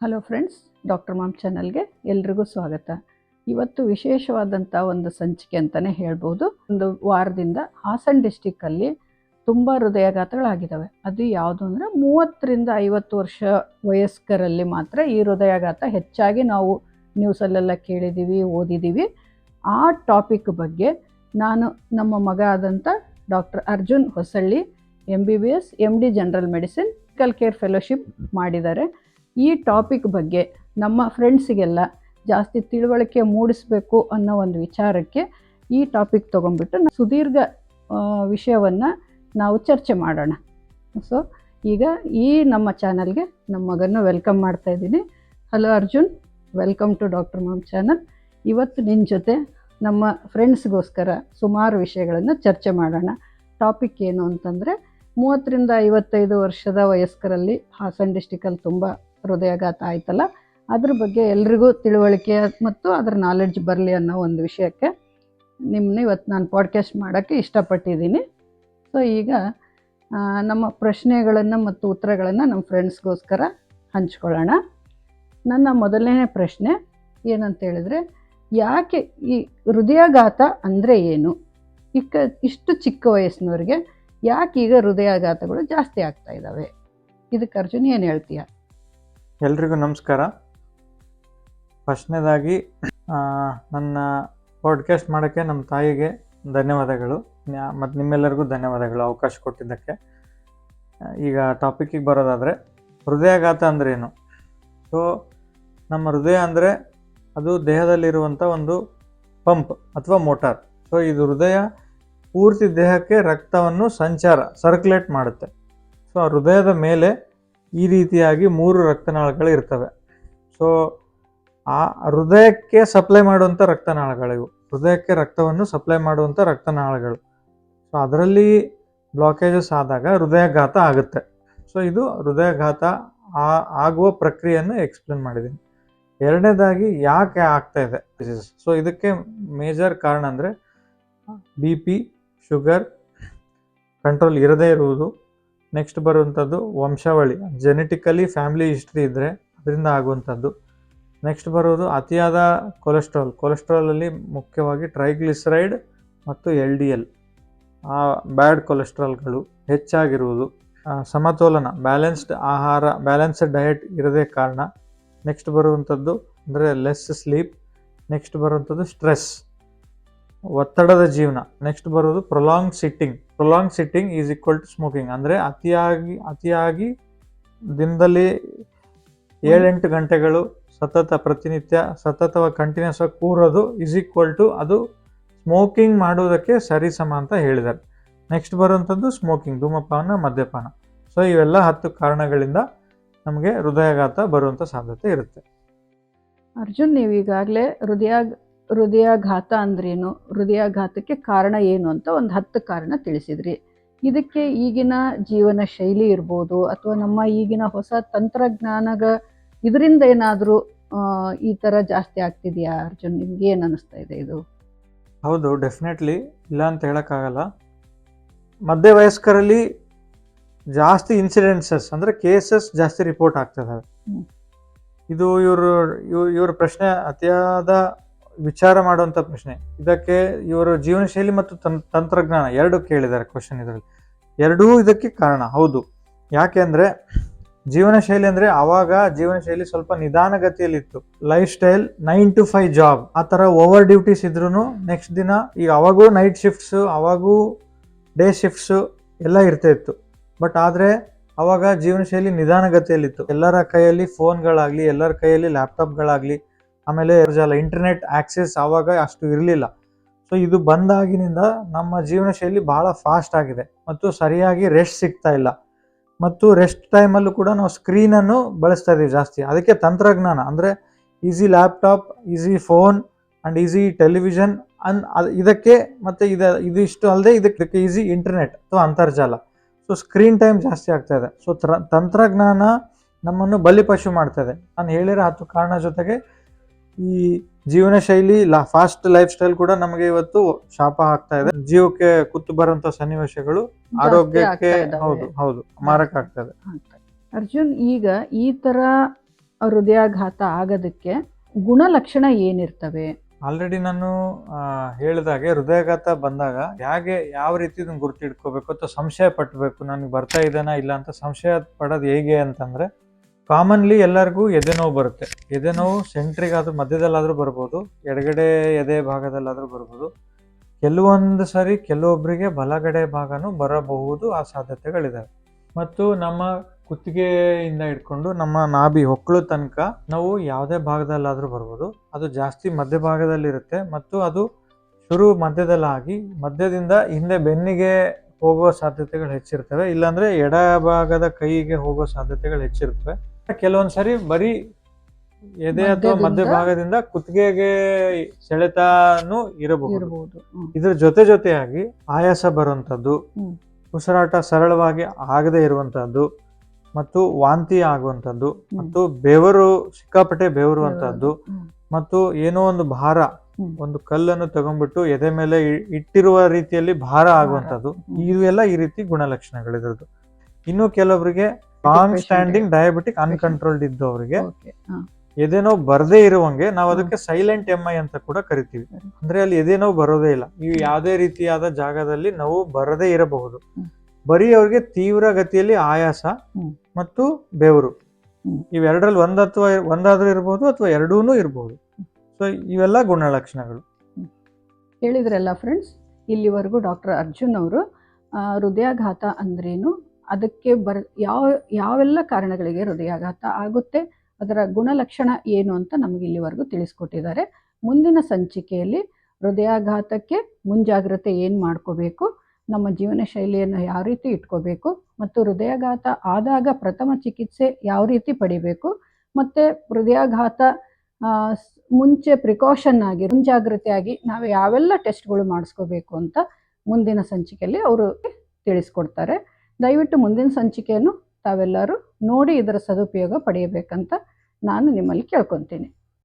Hello friends doctor ma'am ಚಾನಲ್ಗೆ ಎಲ್ರಿಗೂ ಸ್ವಾಗತ. ಇವತ್ತು ವಿಶೇಷವಾದಂಥ ಒಂದು ಸಂಚಿಕೆ ಅಂತಲೇ ಹೇಳ್ಬೋದು. ಒಂದು ವಾರದಿಂದ ಹಾಸನ್ ಡಿಸ್ಟಿಕ್ಕಲ್ಲಿ ತುಂಬ ಹೃದಯಾಘಾತಗಳಾಗಿದ್ದಾವೆ. ಅದು ಯಾವುದು ಅಂದರೆ ಮೂವತ್ತರಿಂದ ಐವತ್ತು ವರ್ಷ ವಯಸ್ಕರಲ್ಲಿ ಮಾತ್ರ ಈ ಹೃದಯಾಘಾತ ಹೆಚ್ಚಾಗಿ ನಾವು ನ್ಯೂಸಲ್ಲೆಲ್ಲ ಕೇಳಿದ್ದೀವಿ ಓದಿದ್ದೀವಿ ಆ ಟಾಪಿಕ್ ಬಗ್ಗೆ ನಾನು ನಮ್ಮ ಮಗ ಆದಂಥ doctor Arjun Hosalli M B B S M D general medicine medical care fellowship ಮಾಡಿದ್ದಾರೆ. ಈ ಟಾಪಿಕ್ ಬಗ್ಗೆ ನಮ್ಮ ಫ್ರೆಂಡ್ಸಿಗೆಲ್ಲ ಜಾಸ್ತಿ ತಿಳುವಳಿಕೆ ಮೂಡಿಸಬೇಕು ಅನ್ನೋ ಒಂದು ವಿಚಾರಕ್ಕೆ ಈ ಟಾಪಿಕ್ ತೊಗೊಂಡ್ಬಿಟ್ಟು ಸುದೀರ್ಘ ವಿಷಯವನ್ನು ನಾವು ಚರ್ಚೆ ಮಾಡೋಣ. ಸೊ ಈಗ ಈ ನಮ್ಮ ಚಾನಲ್ಗೆ ನಮ್ಮ ಮಗನ ವೆಲ್ಕಮ್ ಮಾಡ್ತಾ ಇದ್ದೀನಿ. Hello Arjun welcome to doctor mom channel ಇವತ್ತು ನಿನ್ನ ಜೊತೆ ನಮ್ಮ ಫ್ರೆಂಡ್ಸ್ಗೋಸ್ಕರ ಸುಮಾರು ವಿಷಯಗಳನ್ನು ಚರ್ಚೆ ಮಾಡೋಣ. ಟಾಪಿಕ್ ಏನು ಅಂತಂದರೆ ಮೂವತ್ತರಿಂದ ಐವತ್ತೈದು ವರ್ಷದ ವಯಸ್ಕರಲ್ಲಿ ಹಾಸನ್ ಡಿಸ್ಟಿಕಲ್ಲಿ ತುಂಬ ಹೃದಯಾಘಾತ ಆಯ್ತಲ್ಲ, ಅದ್ರ ಬಗ್ಗೆ ಎಲ್ರಿಗೂ ತಿಳುವಳಿಕೆ ಮತ್ತು ಅದರ ನಾಲೆಡ್ಜ್ ಬರಲಿ ಅನ್ನೋ ಒಂದು ವಿಷಯಕ್ಕೆ ನಿಮ್ಮನ್ನ ಇವತ್ತು ನಾನು ಪಾಡ್ಕಾಸ್ಟ್ ಮಾಡೋಕ್ಕೆ ಇಷ್ಟಪಟ್ಟಿದ್ದೀನಿ. ಸೊ ಈಗ ನಮ್ಮ ಪ್ರಶ್ನೆಗಳನ್ನು ಮತ್ತು ಉತ್ತರಗಳನ್ನು ನಮ್ಮ ಫ್ರೆಂಡ್ಸ್ಗೋಸ್ಕರ ಹಂಚ್ಕೊಳ್ಳೋಣ. ನನ್ನ ಮೊದಲನೇ ಪ್ರಶ್ನೆ ಏನಂತ ಹೇಳಿದ್ರೆ ಯಾಕೆ ಈ ಹೃದಯಾಘಾತ ಅಂದರೆ ಏನು? ಇಕ್ಕ, ಇಷ್ಟು ಚಿಕ್ಕ ವಯಸ್ಸಿನವ್ರಿಗೆ ಯಾಕೆ ಈಗ ಹೃದಯಾಘಾತಗಳು ಜಾಸ್ತಿ ಆಗ್ತಾ ಇದ್ದಾವೆ ಇದಕ್ಕೆ ಅರ್ಜುನ್ ಏನು ಹೇಳ್ತೀಯ? ಎಲ್ರಿಗೂ ನಮಸ್ಕಾರ. ಫಸ್ಟ್ನೇದಾಗಿ ನನ್ನ ಪಾಡ್ಕಾಸ್ಟ್ ಮಾಡೋಕ್ಕೆ ನಮ್ಮ ತಾಯಿಗೆ ಧನ್ಯವಾದಗಳು. ಮತ್ತು ನಿಮ್ಮೆಲ್ಲರಿಗೂ ಧನ್ಯವಾದಗಳು ಅವಕಾಶ ಕೊಟ್ಟಿದ್ದಕ್ಕೆ. ಈಗ ಟಾಪಿಕ್ಕಿಗೆ ಬರೋದಾದರೆ, ಹೃದಯಾಘಾತ ಅಂದ್ರೇನು ಸೊ ನಮ್ಮ ಹೃದಯ ಅಂದರೆ ಅದು ದೇಹದಲ್ಲಿರುವಂಥ ಒಂದು ಪಂಪ್ ಅಥವಾ ಮೋಟಾರ್ ಸೊ ಇದು ಹೃದಯ ಪೂರ್ತಿ ದೇಹಕ್ಕೆ ರಕ್ತವನ್ನು ಸಂಚಾರ ಸರ್ಕ್ಯುಲೇಟ್ ಮಾಡುತ್ತೆ. ಸೊ ಹೃದಯದ ಮೇಲೆ ಈ ರೀತಿಯಾಗಿ ಮೂರು ರಕ್ತನಾಳಗಳು ಇರ್ತವೆ. ಸೊ ಆ ಹೃದಯಕ್ಕೆ ಸಪ್ಲೈ ಮಾಡುವಂಥ ರಕ್ತನಾಳಗಳಿವು. ಹೃದಯಕ್ಕೆ ರಕ್ತವನ್ನು ಸಪ್ಲೈ ಮಾಡುವಂಥ ರಕ್ತನಾಳಗಳು. ಸೊ ಅದರಲ್ಲಿ ಬ್ಲಾಕೇಜಸ್ ಆದಾಗ ಹೃದಯಾಘಾತ ಆಗುತ್ತೆ. ಸೊ ಇದು ಹೃದಯಾಘಾತ ಆಗುವ ಪ್ರಕ್ರಿಯೆಯನ್ನು ಎಕ್ಸ್ಪ್ಲೇನ್ ಮಾಡಿದ್ದೀನಿ. ಎರಡನೇದಾಗಿ ಯಾಕೆ ಆಗ್ತಾ ಇದೆ? ಸೊ ಇದಕ್ಕೆ ಮೇಜರ್ ಕಾರಣ ಅಂದರೆ ಬಿ ಪಿ ಶುಗರ್ ಕಂಟ್ರೋಲ್ ಇರದೇ ಇರುವುದು. ನೆಕ್ಸ್ಟ್ ಬರುವಂಥದ್ದು ವಂಶಾವಳಿ ಜೆನೆಟಿಕಲಿ ಫ್ಯಾಮಿಲಿ ಹಿಸ್ಟ್ರಿ ಇದ್ದರೆ ಅದರಿಂದ ಆಗುವಂಥದ್ದು ನೆಕ್ಸ್ಟ್ ಬರೋದು ಅತಿಯಾದ ಕೊಲೆಸ್ಟ್ರಾಲ್ ಕೊಲೆಸ್ಟ್ರಾಲಲ್ಲಿ ಮುಖ್ಯವಾಗಿ ಟ್ರೈಗ್ಲಿಸರೈಡ್ ಮತ್ತು ಎಲ್ ಡಿ ಎಲ್ ಆ ಬ್ಯಾಡ್ ಕೊಲೆಸ್ಟ್ರಾಲ್ಗಳು ಹೆಚ್ಚಾಗಿರುವುದು. ಸಮತೋಲನ ಬ್ಯಾಲೆನ್ಸ್ಡ್ ಆಹಾರ ಬ್ಯಾಲೆನ್ಸ್ಡ್ ಡಯಟ್ ಇರದೇ ಕಾರಣ. ನೆಕ್ಸ್ಟ್ ಬರುವಂಥದ್ದು ಅಂದರೆ ಲೆಸ್ ಸ್ಲೀಪ್ ನೆಕ್ಸ್ಟ್ ಬರುವಂಥದ್ದು ಸ್ಟ್ರೆಸ್ ಒತ್ತಡದ ಜೀವನ. ನೆಕ್ಸ್ಟ್ ಬರೋದು prolong sitting prolong sitting is equal to smoking ಅಂದರೆ ಅತಿಯಾಗಿ ಅತಿಯಾಗಿ ದಿನದಲ್ಲಿ ಏಳೆಂಟು ಗಂಟೆಗಳು ಸತತ ಪ್ರತಿನಿತ್ಯ ಸತತವಾಗಿ ಕಂಟಿನ್ಯೂಸ್ ಆಗಿ ಕೂರೋದು ಈಸ್ ಈಕ್ವಲ್ ಟು ಅದು ಸ್ಮೋಕಿಂಗ್ ಮಾಡುವುದಕ್ಕೆ ಸರಿಸಮ ಅಂತ ಹೇಳಿದ್ದಾರೆ. ನೆಕ್ಸ್ಟ್ ಬರುವಂಥದ್ದು ಸ್ಮೋಕಿಂಗ್ ಧೂಮಪಾನ, ಮದ್ಯಪಾನ. ಸೊ ಇವೆಲ್ಲ ಹತ್ತು ಕಾರಣಗಳಿಂದ ನಮಗೆ ಹೃದಯಾಘಾತ ಬರುವಂಥ ಸಾಧ್ಯತೆ ಇರುತ್ತೆ. ಅರ್ಜುನ್, ನೀವು ಈಗಾಗಲೇ ಹೃದಯ ಹೃದಯಾಘಾತ ಅಂದ್ರೇನು? ಹೃದಯಾಘಾತಕ್ಕೆ ಕಾರಣ ಏನು ಅಂತ ಒಂದು ಹತ್ತು ಕಾರಣ ತಿಳಿಸಿದ್ರಿ. ಇದಕ್ಕೆ ಈಗಿನ ಜೀವನ ಶೈಲಿ ಇರ್ಬೋದು ಅಥವಾ ನಮ್ಮ ಈಗಿನ ಹೊಸ ತಂತ್ರಜ್ಞಾನಗ ಇದರಿಂದ ಏನಾದರೂ ಈ ಥರ ಜಾಸ್ತಿ ಆಗ್ತಿದೆಯಾ ಅರ್ಜುನ್? ನಿಮ್ಗೆ ಏನು ಅನ್ನಿಸ್ತಾ ಇದೆ ಇದು? ಹೌದು ಡೆಫಿನೆಟ್ಲಿ ಇಲ್ಲ ಅಂತ ಹೇಳೋಕ್ಕಾಗಲ್ಲ. ಮಧ್ಯ ವಯಸ್ಕರಲ್ಲಿ ಜಾಸ್ತಿ ಇನ್ಸಿಡೆನ್ಸಸ್ ಅಂದರೆ ಕೇಸಸ್ ಜಾಸ್ತಿ ರಿಪೋರ್ಟ್ ಆಗ್ತದೆ ಇದು ಇವರು ಇವ್ರ ಪ್ರಶ್ನೆ ಅತಿಯಾದ ವಿಚಾರ ಮಾಡುವಂಥ ಪ್ರಶ್ನೆ. ಇದಕ್ಕೆ ಇವರ ಜೀವನ ಶೈಲಿ ಮತ್ತು ತಂತ್ರಜ್ಞಾನ ಎರಡು ಕೇಳಿದ್ದಾರೆ ಕ್ವಶನ್ ಇದರಲ್ಲಿ. ಎರಡೂ ಇದಕ್ಕೆ ಕಾರಣ. ಹೌದು. ಯಾಕೆ ಅಂದರೆ ಜೀವನ ಶೈಲಿ ಅಂದರೆ ಆವಾಗ ಜೀವನ ಶೈಲಿ ಸ್ವಲ್ಪ ನಿಧಾನಗತಿಯಲ್ಲಿತ್ತು. Lifestyle nine to five job ಆ ಥರ ಓವರ್ ಡ್ಯೂಟೀಸ್ ಇದ್ರೂ ನೆಕ್ಸ್ಟ್ ದಿನ ಈಗ ಅವಾಗೂ ನೈಟ್ ಶಿಫ್ಟ್ಸು ಅವಾಗೂ ಡೇ ಶಿಫ್ಟ್ಸು ಎಲ್ಲ ಇರ್ತಾ ಇತ್ತು. ಬಟ್ ಆದರೆ ಅವಾಗ ಜೀವನ ಶೈಲಿ ನಿಧಾನಗತಿಯಲ್ಲಿತ್ತು. ಎಲ್ಲರ ಕೈಯಲ್ಲಿ ಫೋನ್ಗಳಾಗಲಿ ಎಲ್ಲರ ಕೈಯಲ್ಲಿ ಲ್ಯಾಪ್ಟಾಪ್ಗಳಾಗಲಿ ಆಮೇಲೆ ಜಾಲ ಇಂಟರ್ನೆಟ್ ಆಕ್ಸೆಸ್ ಆವಾಗ ಅಷ್ಟು ಇರಲಿಲ್ಲ. ಸೊ ಇದು ಬಂದಾಗಿನಿಂದ ನಮ್ಮ ಜೀವನ ಶೈಲಿ ಬಹಳ ಫಾಸ್ಟ್ ಆಗಿದೆ ಮತ್ತು ಸರಿಯಾಗಿ ರೆಸ್ಟ್ ಸಿಗ್ತಾ ಇಲ್ಲ. ಮತ್ತು ರೆಸ್ಟ್ ಟೈಮಲ್ಲೂ ಕೂಡ ನಾವು ಸ್ಕ್ರೀನನ್ನು ಬಳಸ್ತಾ ಇದ್ದೀವಿ ಜಾಸ್ತಿ. ಅದಕ್ಕೆ ತಂತ್ರಜ್ಞಾನ ಅಂದರೆ easy laptop easy phone and easy television ಅನ್ ಅದು ಇದಕ್ಕೆ ಮತ್ತು ಇದ ಇದು ಇಷ್ಟು ಅಲ್ಲದೆ ಇದಕ್ಕೆ ಈಸಿ ಇಂಟರ್ನೆಟ್ ಅಥವಾ ಅಂತರ್ಜಾಲ. ಸೊ ಸ್ಕ್ರೀನ್ ಟೈಮ್ ಜಾಸ್ತಿ ಆಗ್ತಾ ಇದೆ. ಸೊ ತಂತ್ರಜ್ಞಾನ ನಮ್ಮನ್ನು ಬಲಿಪಶು ಮಾಡ್ತಾ ನಾನು ಹೇಳಿರೋ ಹತ್ತು ಕಾರಣ ಜೊತೆಗೆ ಈ ಜೀವನ ಶೈಲಿ ಲಾ ಫಾಸ್ಟ್ ಲೈಫ್ ಸ್ಟೈಲ್ ಕೂಡ ನಮಗೆ ಇವತ್ತು ಶಾಪ ಆಗ್ತಾ ಇದೆ. ಜೀವಕ್ಕೆ ಕುತ್ತು ಬರುವಂತ ಸನ್ನಿವೇಶಗಳು ಆರೋಗ್ಯಕ್ಕೆ ಹೌದು ಹೌದು ಮಾರಕ ಆಗ್ತಾ ಇದೆ. ಅಂತ. ಅರ್ಜುನ್ ಈಗ ಈ ತರ ಹೃದಯಾಘಾತ ಆಗೋದಕ್ಕೆ ಗುಣಲಕ್ಷಣ ಏನಿರ್ತವೆ? ಆಲ್ರೆಡಿ ನಾನು ಹೇಳಿದಾಗೆ ಹೃದಯಾಘಾತ ಬಂದಾಗ ಹೇಗೆ ಯಾವ ರೀತಿ ಇದನ್ನ ಗುರ್ತಿಡ್ಕೋಬೇಕು ಅಥವಾ ಸಂಶಯ ಪಟ್ಟಬೇಕು ನನಗೆ ಬರ್ತಾ ಇದ್ದಾನ ಇಲ್ಲ ಅಂತ ಸಂಶಯ ಪಡೋದು ಹೇಗೆ ಅಂತಂದ್ರೆ ಕಾಮನ್ಲಿ ಎಲ್ಲರಿಗೂ ಎದೆ ನೋವು ಬರುತ್ತೆ. ಎದೆ ನೋವು ಸೆಂಟ್ರಿಗಾದ್ರೂ ಮಧ್ಯದಲ್ಲಾದರೂ ಬರ್ಬೋದು, ಎಡಗಡೆ ಎದೆ ಭಾಗದಲ್ಲಾದರೂ ಬರ್ಬೋದು. ಕೆಲವೊಂದು ಸಾರಿ ಕೆಲವೊಬ್ಬರಿಗೆ ಬಲಗಡೆ ಭಾಗನೂ ಬರಬಹುದು, ಆ ಸಾಧ್ಯತೆಗಳಿದ್ದಾವೆ ಮತ್ತು ನಮ್ಮ ಕುತ್ತಿಗೆಯಿಂದ ಹಿಡ್ಕೊಂಡು ನಮ್ಮ ನಾಭಿ ಹೊಕ್ಕಳು ತನಕ ನಾವು ಯಾವುದೇ ಭಾಗದಲ್ಲಾದರೂ ಬರ್ಬೋದು. ಅದು ಜಾಸ್ತಿ ಮಧ್ಯಭಾಗದಲ್ಲಿರುತ್ತೆ ಮತ್ತು ಅದು ಶುರು ಮಧ್ಯದಲ್ಲಾಗಿ ಮಧ್ಯದಿಂದ ಹಿಂದೆ ಬೆನ್ನಿಗೆ ಹೋಗುವ ಸಾಧ್ಯತೆಗಳು ಹೆಚ್ಚಿರ್ತವೆ. ಇಲ್ಲಾಂದರೆ ಎಡ ಭಾಗದ ಕೈಗೆ ಹೋಗೋ ಸಾಧ್ಯತೆಗಳು ಹೆಚ್ಚಿರ್ತವೆ. ಕೆಲವೊಂದ್ ಸರಿ ಬರೀ ಎದೆ ಅಥವಾ ಮಧ್ಯಭಾಗದಿಂದ ಕುತ್ತಿಗೆಗೆ ಸೆಳೆತಾನು ಇರಬಹುದು ಇದರ ಹ್ಮ್. ಇದ್ರ ಜೊತೆ ಜೊತೆಯಾಗಿ ಆಯಾಸ ಬರುವಂತದ್ದು ಹ್ಮ್. ಉಸಿರಾಟ ಸರಳವಾಗಿ ಆಗದೆ ಇರುವಂತದ್ದು ಮತ್ತು ವಾಂತಿ ಆಗುವಂತದ್ದು ಮತ್ತು ಬೆವರು ಸಿಕ್ಕಾಪಟ್ಟೆ ಬೆವರುವಂತದ್ದು ಹ್ಮ್. ಮತ್ತು ಏನೋ ಒಂದು ಭಾರ ಹ್ಮ್. ಒಂದು ಕಲ್ಲನ್ನು ತಗೊಂಡ್ಬಿಟ್ಟು ಎದೆ ಮೇಲೆ ಇ- ಇಟ್ಟಿರುವ ರೀತಿಯಲ್ಲಿ ಭಾರ ಆಗುವಂತದ್ದು ಹ್ಮ್. ಇವೆಲ್ಲ ಈ ರೀತಿ ಗುಣಲಕ್ಷಣಗಳಿರೋದು ಇನ್ನು ಕೆಲವೊಬ್ಬರಿಗೆ ಲಾಂಗ್ ಸ್ಟ್ಯಾಂಡಿಂಗ್. ಡಯಾಬಿಟಿಕ್ ಅನ್ಕಂಟ್ರೋಲ್ಡ್ ಇದ್ದವರಿಗೆ. ಎದೆನೋ ಬರದೇ ಇರುವಂಗೆ ನಾವು ಅದಕ್ಕೆ ಸೈಲೆಂಟ್ ಎಂ ಐ ಅಂತ ಕೂಡ ಕರಿತೀವಿ. ಅಂದ್ರೆ ಅಲ್ಲಿ ಎದೆನೋ ಬರೋದೇ ಇಲ್ಲ. ಇವು ಯಾವುದೇ ರೀತಿಯಾದ ಜಾಗದಲ್ಲಿ ನಾವು ಬರದೇ ಇರಬಹುದು. ಬರೀ ಅವ್ರಿಗೆ ತೀವ್ರ ಗತಿಯಲ್ಲಿ ಆಯಾಸ ಮತ್ತು ಬೆವರು. ಇವೆರಡರಲ್ಲಿ ಒಂದ್ ಅಥವಾ ಒಂದಾದ್ರೂ ಇರಬಹುದು ಅಥವಾ ಎರಡೂನು ಇರಬಹುದು ಸೊ ಇವೆಲ್ಲ ಗುಣಲಕ್ಷಣಗಳು. ಹೇಳಿದ್ರಲ್ಲ ಫ್ರೆಂಡ್ಸ್ ಇಲ್ಲಿವರೆಗೂ ಡಾಕ್ಟರ್ ಅರ್ಜುನ್ ಅವರು ಹೃದಯಾಘಾತ ಅಂದ್ರೇನು? ಅದಕ್ಕೆ ಬರ್, ಯಾವ, ಯಾವೆಲ್ಲ ಕಾರಣಗಳಿಗೆ ಹೃದಯಾಘಾತ ಆಗುತ್ತೆ, ಅದರ ಗುಣಲಕ್ಷಣ ಏನು ಅಂತ ನಮಗೆ ಇಲ್ಲಿವರೆಗೂ ತಿಳಿಸ್ಕೊಟ್ಟಿದ್ದಾರೆ. ಮುಂದಿನ ಸಂಚಿಕೆಯಲ್ಲಿ ಹೃದಯಾಘಾತಕ್ಕೆ ಮುಂಜಾಗ್ರತೆ ಏನು ಮಾಡ್ಕೋಬೇಕು, ನಮ್ಮ ಜೀವನ ಶೈಲಿಯನ್ನು ಯಾವ ರೀತಿ ಇಟ್ಕೋಬೇಕು, ಮತ್ತು ಹೃದಯಾಘಾತ ಆದಾಗ ಪ್ರಥಮ ಚಿಕಿತ್ಸೆ ಯಾವ ರೀತಿ ಪಡಿಬೇಕು, ಮತ್ತು ಹೃದಯಾಘಾತ ಮುಂಚೆ ಪ್ರಿಕಾಷನ್ ಆಗಿ ಮುಂಜಾಗ್ರತೆಯಾಗಿ ನಾವು ಯಾವೆಲ್ಲ ಟೆಸ್ಟ್ಗಳು ಮಾಡಿಸ್ಕೋಬೇಕು ಅಂತ ಮುಂದಿನ ಸಂಚಿಕೆಯಲ್ಲಿ ಅವರು ತಿಳಿಸ್ಕೊಡ್ತಾರೆ. ದಯವಿಟ್ಟು ಮುಂದಿನ ಸಂಚಿಕೆಯನ್ನು ತಾವೆಲ್ಲರೂ ನೋಡಿ ಇದರ ಸದುಪಯೋಗ ಪಡೆಯಬೇಕಂತ ನಾನು ನಿಮ್ಮಲ್ಲಿ ಕೇಳ್ಕೊತೀನಿ.